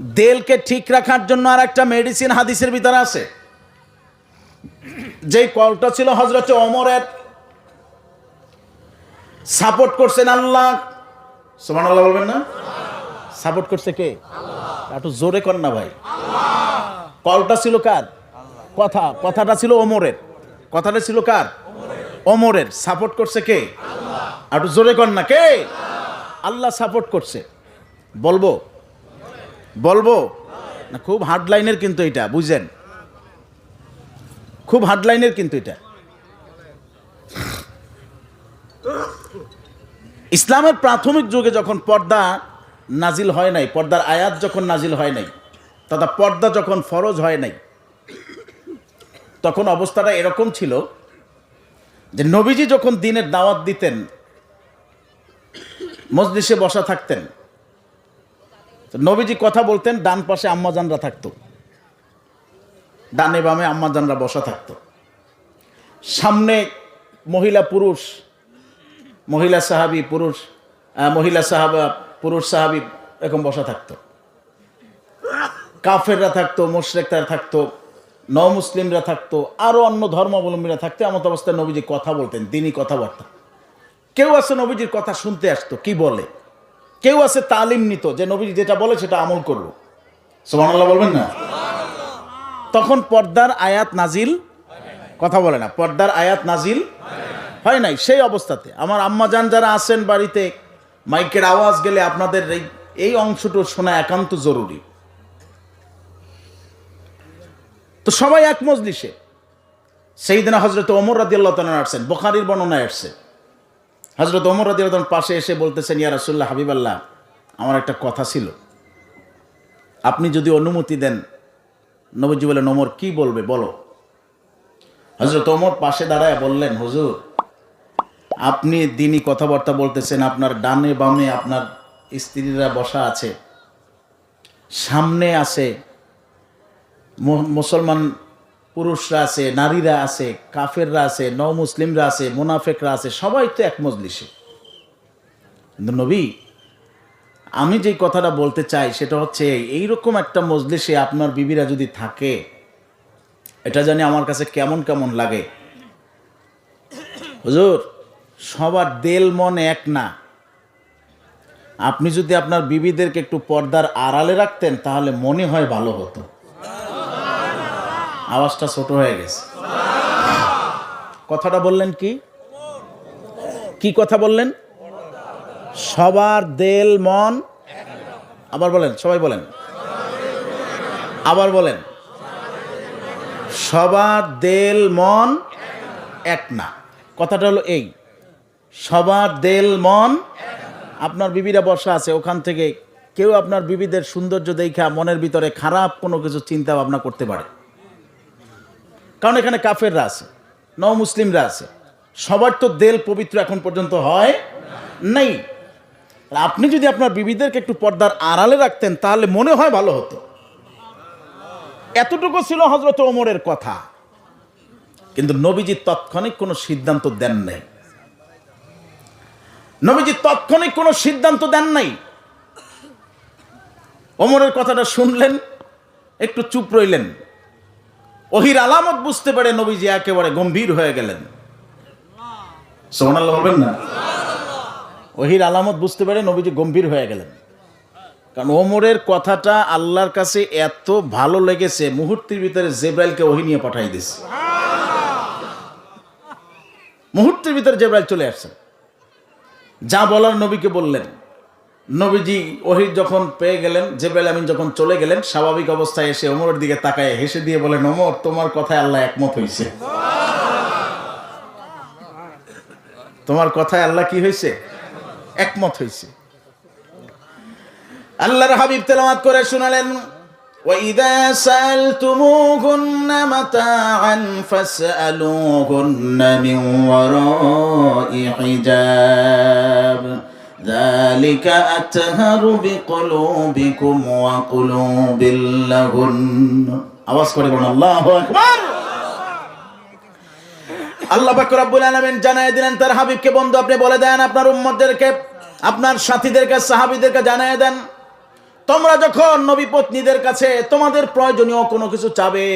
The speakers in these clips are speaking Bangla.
দেলকে ঠিক রাখার জন্য আর একটা মেডিসিন হাদিসের ভিতরে আছে। যেই কলটা ছিল হজরত অমরের সাপোর্ট করছেন আল্লাহ। সোমান আল্লাহ বলবেন না? সাপোর্ট করছে কে? একটু জোরে কর না ভাই। কলটা ছিল কার? কথা কথাটা ছিল অমরের কথাটা ছিল কার? অমরের সাপোর্ট করছে কে? একটু জোরে কর না কে? আল্লাহ সাপোর্ট করছে। বলব বলব? না, খুব হার্ড লাইনের কিন্তু এটা বুঝেন খুব হার্ড লাইনের কিন্তু এটা। ইসলামের প্রাথমিক যুগে যখন পর্দা নাজিল হয় নাই, পর্দার আয়াত যখন নাজিল হয় নাই, তথা পর্দা যখন ফরজ হয় নাই, তখন অবস্থাটা এরকম ছিল যে নবীজি যখন দিনের দাওয়াত দিতেন, মজলিসে বসা থাকতেন নবীজি কথা বলতেন, ডান পাশে আম্মাজানরা থাকতো। ডানে বামে আম্মাজানরা বসা থাকতো। সামনে মহিলা পুরুষ, মহিলা সাহাবি পুরুষ মহিলা সাহাবা পুরুষ সাহাবি এরকম বসা থাকতো। কাফেররা থাকতো, মুশরেকরা থাকতো ন মুসলিমরা থাকতো আরও অন্য ধর্মাবলম্বীরা থাকতো, এমন অবস্থায় নবীজি কথা বলতেন, দিনই কথাবার্তা। কেউ আছে নবীজির কথা শুনতে আসতো, কি বলে? কেউ আছে তালিম নিত, যে নবীজি যেটা বলে সেটা আমল করব সোমানাল্লাহ বলবেন না? তখন পর্দার আয়াত নাজিল কথা বলে না, পর্দার আয়াত নাজিল হয় নাই, সেই অবস্থাতে। আমার আম্মাজান যারা আছেন বাড়িতে, মাইকের আওয়াজ গেলে আপনাদের এই এই অংশটুকু শোনা একান্ত জরুরি। তো সবাই এক মজলিসে। সেই দিনে হজরত ওমর রাদি আল্লাহ আসছেন, বোখারির বর্ণনায় আসছে। হজরত ওমর রাদি আল্লাহ পাশে এসে বলতেছেন, ইয়া রাসুল্লাহ হাবিবাল্লাহ, আমার একটা কথা ছিল। আপনি যদি অনুমতি দেন, নবজি বলেন ওমর, কি বলবে? বলো। হজরত ওমর পাশে দাঁড়ায় বললেন, হুজুর, আপনি দিনই কথাবার্তা বলতেছেন, আপনার ডানে বামে আপনার স্ত্রীরা বসা আছে, সামনে আছে মুসলমান পুরুষরা আছে, নারীরা আছে, কাফেররা আছে ন মুসলিমরা আছে, মুনাফেকরা আছে, সবাই তো এক মজলিসে। কিন্তু নবী, আমি যেই কথাটা বলতে চাই সেটা হচ্ছে, এইরকম একটা মজলিসে আপনার বিবিরা যদি থাকে, এটা জানি আমার কাছে কেমন কেমন লাগে। হুজুর, সবার দেল মন এক না। আপনি যদি আপনার বিবিদেরকে একটু পর্দার আড়ালে রাখতেন, তাহলে মনে হয় ভালো হতো। আওয়াজটা ছোট হয়ে গেছে। কথাটা বললেন কি? কি কথা বললেন? সবার দেল মন। আবার বলেন, সবাই বলেন। আবার বলেন। সবার দেল মন এক না। কথাটা হলো এই। সবার দেল মন আপনার বিবিরা বসা আছে, ওখান থেকে কেউ আপনার বিবিদের সৌন্দর্য দেখা মনের ভিতরে খারাপ কোনো কিছু চিন্তা ভাবনা করতে পারে। কারণ এখানে কাফেররা আছে ন মুসলিমরা আছে। সবার তো দেল পবিত্র এখন পর্যন্ত হয় নেই। আপনি যদি আপনার বিবিদেরকে একটু পর্দার আড়ালে রাখতেন, তাহলে মনে হয় ভালো হতো। এতটুকু ছিল হজরত ওমরের কথা। কিন্তু নবীজি তৎক্ষণিক কোনো সিদ্ধান্ত দেন নাই। নবীজি তৎক্ষণিক কোনো সিদ্ধান্ত দেন নাই। ওমরের কথাটা শুনলেন, একটু চুপ রইলেন। ওহির আলামত বুঝতে পারে নবীজি একেবারে গম্ভীর হয়ে গেলেন। না? ওহির আলামত বুঝতে পারে নবীজি গম্ভীর হয়ে গেলেন। কারণ ওমরের কথাটা আল্লাহর কাছে এত ভালো লেগেছে, মুহূর্তের ভিতরে জেব্রাইলকে ওহি নিয়ে পাঠাই দিছে মুহূর্তের ভিতরে জেব্রাইল চলে আসছেন যা বলার নবীকে বললেন। নবীজি ওহির যখন পেয়ে গেলেন জেব্রাইল আমিন যখন চলে গেলেন স্বাভাবিক অবস্থায় এসে ওমরের দিকে তাকায় হেসে দিয়ে বলেন ওমর তোমার কথায় আল্লাহ একমত হয়েছে তোমার কথায় আল্লাহ কি হয়েছে একমত হয়েছে আল্লাহর হাবিব তেলাওয়াত করে শোনালেন وَإِذَا سَأَلْتُمُوهُنَّ مَتَاعًا فَاسْأَلُوهُنَّ مِنْ وَرَاءِ حِجَابٍ ذَلِكَ أَطْهَرُ بِقُلُوبِكُمْ وَقُلُوبٍ لَهُنَّ আওয়াজ করে বলুন আল্লাহু আকবার আল্লাহ পাক রব্বুল আলামিন জানায় দিলেন তার হাবিবকে বন্ধু আপনি বলে দেন আপনার উম্মতদেরকে আপনার সাথীদেরকে সাহাবীদেরকে জানায় দেন তোমরা যখন নবী পত্নীদের কাছে তোমাদের প্রয়োজনীয় কোনো কিছু চাবে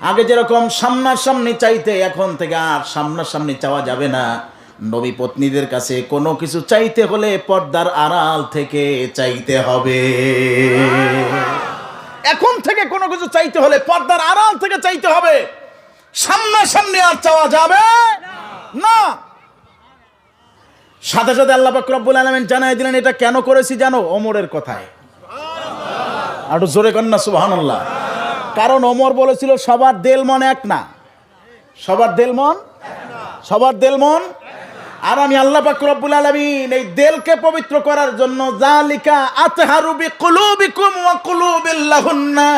আগে যেরকম সামনাসামনি চাইতে এখন থেকে আর সামনাসামনি চাওয়া যাবে না নবী পত্নীদের কাছে কোনো কিছু চাইতে হলে পর্দার আড়াল থেকে চাইতে হবে। এখন থেকে কোনো কিছু চাইতে হলে পর্দার আড়াল থেকে চাইতে হবে। সামনাসামনি আর চাওয়া যাবে না। সাথে সাথে আল্লাহ রব্বুল আলামিন জানাই দিলেন, এটা কেন করেছি জানো? ওমরের কথায়। আরও জোরে কন্যা সুবহানাল্লাহ। কারণ ওমর বলেছিল, সবার দেল মন এক না। সবার দেল মন? সবার দেল মন? আর আমি আল্লাহ রব্বুল আলামিন এই দেলকে পবিত্র করার জন্য যা জালিকা আতহারু বিকুলুবিকুম ওয়া কুলুবিল্লাহুন্না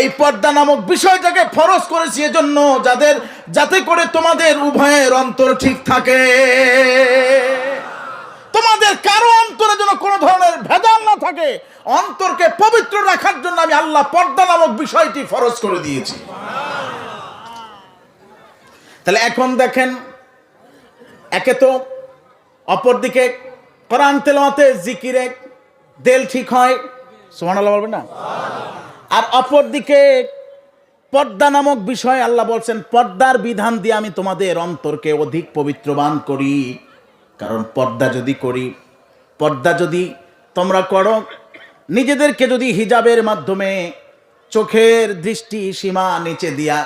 এই পর্দা নামক বিষয়টাকে ফরজ করেছি এজন্য যাদের, যাতে করে তোমাদের উভয়ের অন্তর ঠিক থাকে। তোমাদের কারও অন্তরে যেন কোনো ধরনের ভেজাল না থাকে, অন্তরকে পবিত্র রাখার জন্য আমি আল্লাহ পর্দা নামক বিষয়টি ফরজ করে দিয়েছি। তাহলে এখন দেখেন একে তো অপরদিকে কোরআন তেলাওয়াতে জিকিরে দেল ঠিক হয়, সুবহানাল্লাহ বলবেন না? আর অপরদিকে পর্দা নামক বিষয় আল্লাহ বলছেন, পর্দার বিধান দিয়ে আমি তোমাদের অন্তরকে অধিক পবিত্রবান করি। কারণ পর্দা যদি করি, পর্দা যদি তোমরা করো, নিজেদেরকে যদি হিজাবের মাধ্যমে চোখের দৃষ্টি সীমা নিচে দিয়া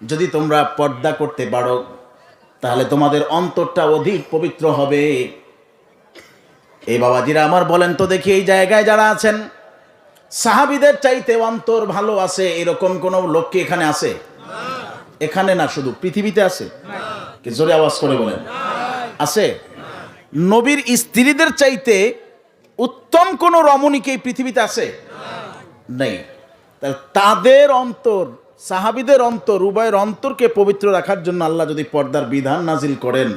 যদি তোমরা পর্দা করতে পারো তাহলে তোমাদের অন্তরটা অধিক পবিত্র হবে। এই বাবাজিরা আমার বলেন তো দেখি এই জায়গায় যারা আছেন, সাহাবিদের চাইতে অন্তর ভালো আছে, এরকম কোন লোক কি এখানে আছে? এখানে না, শুধু পৃথিবীতে আছে? জোরে আওয়াজ করে বলেন। আছে? নবীর স্ত্রীদের চাইতে উত্তম কোন রমণী কি এই পৃথিবীতে আছে? নেই। তাদের অন্তর সাহাবিদের অন্তর, উভয়ের অন্তরকে পবিত্র রাখার জন্য আল্লাহ যদি পর্দার বিধান নাজিল করেন,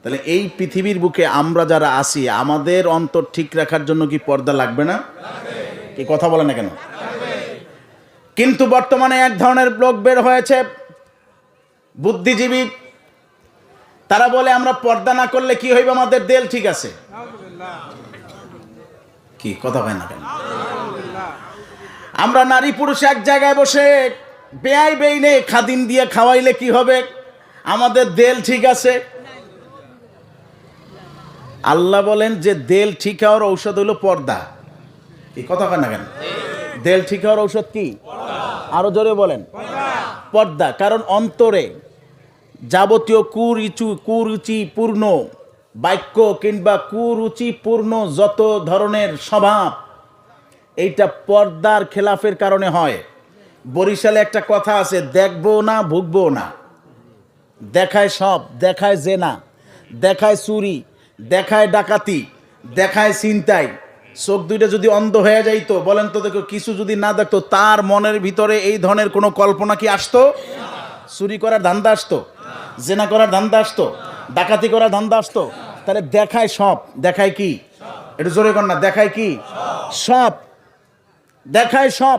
তাহলে এই পৃথিবীর বুকে আমরা যারা আসি আমাদের অন্তর ঠিক রাখার জন্য কি পর্দা লাগবে না? কি কথা বলে না কেন? কিন্তু বর্তমানে এক ধরনের ব্লগ বের হয়েছে, বুদ্ধিজীবী। তারা বলে, আমরা পর্দা না করলে কি হইবে? আমাদের দেল ঠিক আছে। কি কথা হয় না কেন? আমরা নারী পুরুষ এক জায়গায় বসে বেআই বেইনে খাদিম দিয়ে খাওয়াইলে কি হবে? আমাদের দেল ঠিক আছে। আল্লাহ বলেন যে দেল ঠিক হওয়ার ঔষধ হলো পর্দা। কি কথা কয় না কেন? দেল ঠিক হওয়ার ঔষধ কি? আরও জোরে বলেন। পর্দা। কারণ অন্তরে যাবতীয় কুরুচি কুরুচি পূর্ণ বাক্য কিংবা কুরুচি পূর্ণ যত ধরনের স্বভাব এইটা পর্দার খেলাফের কারণে হয়। বরিশালে একটা কথা আছে, দেখব না, ভুগবো না। দেখায় সব, দেখায় জেনা, দেখায় চুরি, দেখায় ডাকাতি, দেখায় চিন্তাই চোখ দুইটা যদি অন্ধ হয়ে যাইতো, বলেন তো দেখো, কিছু যদি না দেখতো, তার মনের ভিতরে এই ধরনের কোনো কল্পনা কি আসতো? চুরি করার ধান্দা আসতো? জেনা করার ধান্দা আসতো? ডাকাতি করার ধান্দা আসতো? তাহলে দেখায় সব, দেখায় কি? একটু জোরে কর না, দেখায় কি? সব, দেখায় সব।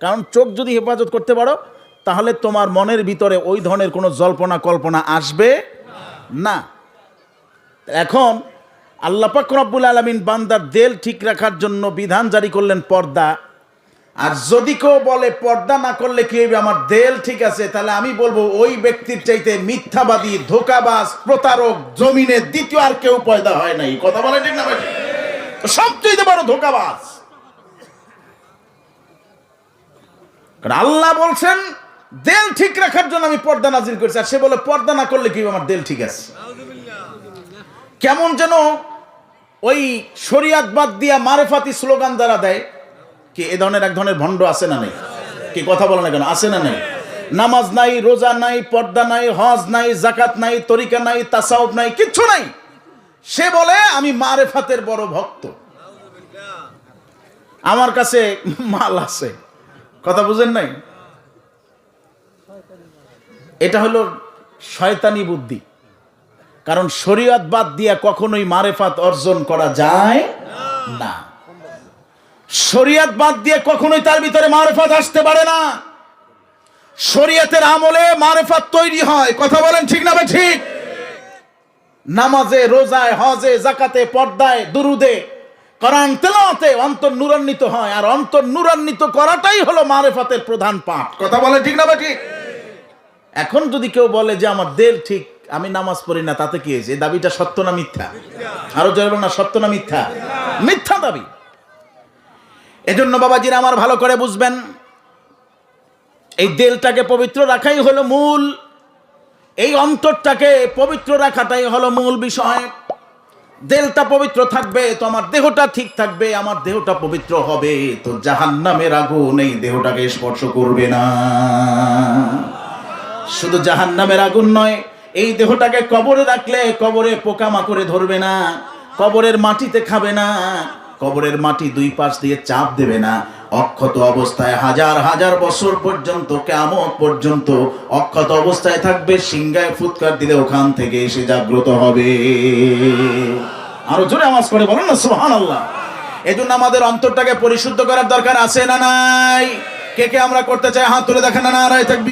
কারণ চোখ যদি হেফাজত করতে পারো, তাহলে তোমার মনের ভিতরে ওই ধরনের কোনো জল্পনা কল্পনা আসবে না। এখন আল্লাপাক রব্বুল আলমিন বান্দার দেল ঠিক রাখার জন্য বিধান জারি করলেন পর্দা। আর যদি কেউ বলে পর্দা না করলে কি হইবে? আমার দেল ঠিক আছে, তাহলে আমি বলব ওই ব্যক্তির চাইতে মিথ্যাবাদী, ধোকাবাজ, প্রতারক, জমিনে দ্বিতীয় আর কেউ পয়দা হয় নাই। কথা বলে ঠিক না সবচেয়ে বড় ধোকাবাজ। কারণ আল্লাহ বলছেন, দেল ঠিক রাখার জন্য আমি পর্দা নাজিল করেছি। আর সে বলে, পর্দা না করলে কি আমার দেল ঠিক আছে। কেমন যেন ওই শরিয়াত বাদ দিয়া মারেফাতি স্লোগান দ্বারা দেয়, কি এ ধরনের এক ধরনের ভণ্ড আছে না নেই? কি কথা বলে না কেন? আছে না নেই? নামাজ নাই, রোজা নাই, পর্দা নাই, হজ নাই জাকাত নাই, তরিকা নাই তাসাউব নাই, কিচ্ছু নাই। সে বলে, আমি মারেফাতের বড় ভক্ত। আমার কাছে মাল আছে। কথা বুঝেন নাই? এটা হলো শয়তানি বুদ্ধি। কারণ শরীয়ত বাদ দিয়া কখনোই মারেফাত অর্জন করা যায় না। শরীয়ত বাদ দিয়ে কখনোই তার ভিতরে মারেফাত আসতে পারে না। শরীয়তের আমলে মারেফাত তৈরি হয়। কথা বলেন ঠিক না ঠিক? নামাজে, রোজায়, হজে, জাকাতে, পর্দায়, দুরুদে কোরআন তেলাওয়াতে অন্তর নুরান্বিত হয় আর অন্তর নুরান্বিত করাটাই হলো মারেফাতের প্রধান পাঠ। কথা বলে ঠিক না ঠিক? এখন যদি কেউ বলে যে আমার দেল ঠিক আমি নামাজ পড়ি না তাতে কি হয়েছে? দাবিটা সত্য না মিথ্যা? আরও জয় না সত্য না মিথ্যা? মিথ্যা দাবি। এজন্য বাবাজিরা আমার ভালো করে বুঝবেন এই দেলটাকে পবিত্র রাখাই হলো মূল এই অন্তরটাকে পবিত্র রাখাটাই হলো মূল বিষয়। দেলটা পবিত্র থাকবে, তো আমার দেহটা ঠিক থাকবে, আমার দেহটা পবিত্র হবে, তো জাহান নামের আগুন এই দেহটাকে স্পর্শ করবে না। শুধু জাহান নামের আগুন নয়, এই দেহটাকে কবরে রাখলে কবরে পোকামাকড়ে ধরবে না, কবরের মাটিতে খাবে না কবরের মাটি দুই পাশ দিয়ে চাপ দেবে না। অক্ষত অবস্থায় হাজার হাজার বছর পর্যন্ত কেমন পর্যন্ত অক্ষত অবস্থায় থাকবে সিংগায় ফুৎকার দিলে ওখান থেকে এসে জাগ্রত হবে। আরও জোরে আওয়াজ করে বলেন না সুহান আল্লাহ এই জন্য আমাদের অন্তরটাকে পরিশুদ্ধ করার দরকার আছে না নাই? কে কে আমরা করতে চাই? হাত তুলে দেখেন না, নারায় থাকবি।